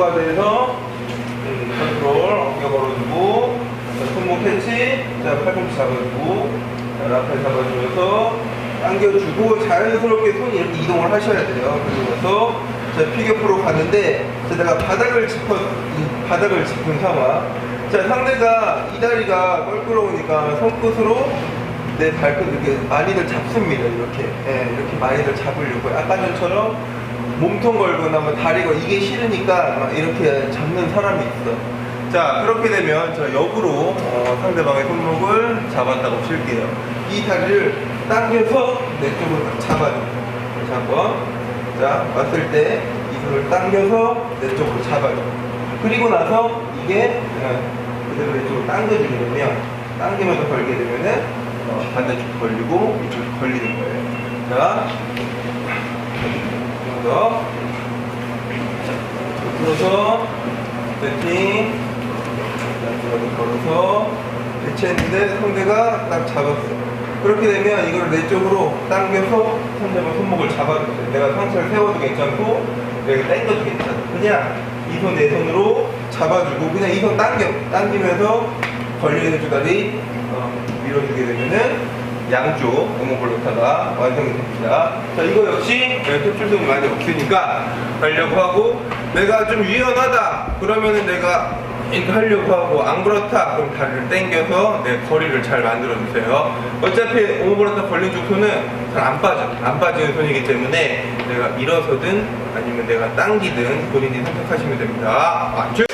각도가 돼서 음, 컨트롤 어깨 걸어주고 자, 손목 캐치 자 팔꿈치 잡아주고 자 라펠 잡아주면서 당겨주고 자연스럽게 손이 이렇게 이동을 하셔야 돼요. 그리고 나서 자 피겨프로 가는데 자, 내가 바닥을 짚어 이 바닥을 짚은 상황. 자 상대가 이 다리가 껄끄러우니까 손끝으로 내 발끝 이렇게 많이들 잡습니다. 이렇게. 예, 이렇게 많이들 잡으려고. 아까 전처럼 몸통 걸거나 뭐 다리가 이게 싫으니까 막 이렇게 잡는 사람이 있어. 자 그렇게 되면 저 역으로 어, 상대방의 손목을 잡았다고 칠게요. 이 다리를 당겨서 내 쪽으로 딱 잡아줘 다시 한번. 자 왔을 때 이 손을 당겨서 내 쪽으로 잡아줘 그리고 나서 이게 그냥 그대로 내 쪽으로 당겨주게 되면 당기면서 걸게 되면은 어, 반대쪽 걸리고 이쪽 걸리는 거예요. 자 더. 들어서 세팅 자, 걸어서 배치했는데 상대가 딱 잡았어 그렇게 되면 이걸 내 쪽으로 당겨서 상대방 손목을 잡아주세요. 내가 상체를 세워도 괜찮고 내가 당겨도 괜찮아. 그냥 이 손 내 손으로 잡아주고 그냥 이 손 당겨. 당기면서 두 다리 어, 밀어주게 되면은 양쪽 오목볼로타가 완성이 됩니다. 자, 이거 역시 톱줄성 많이 없으니까 하려고 하고 내가 좀 유연하다 그러면은 내가 하려고 하고 안 그렇다 그럼 다리를 당겨서 내 거리를 잘 만들어 주세요. 어차피 오목볼로타 걸린 쪽 손은 잘 안 빠져 안 빠지는 손이기 때문에 내가 일어서든 아니면 내가 당기든 본인이 선택하시면 됩니다. 아, 쭉.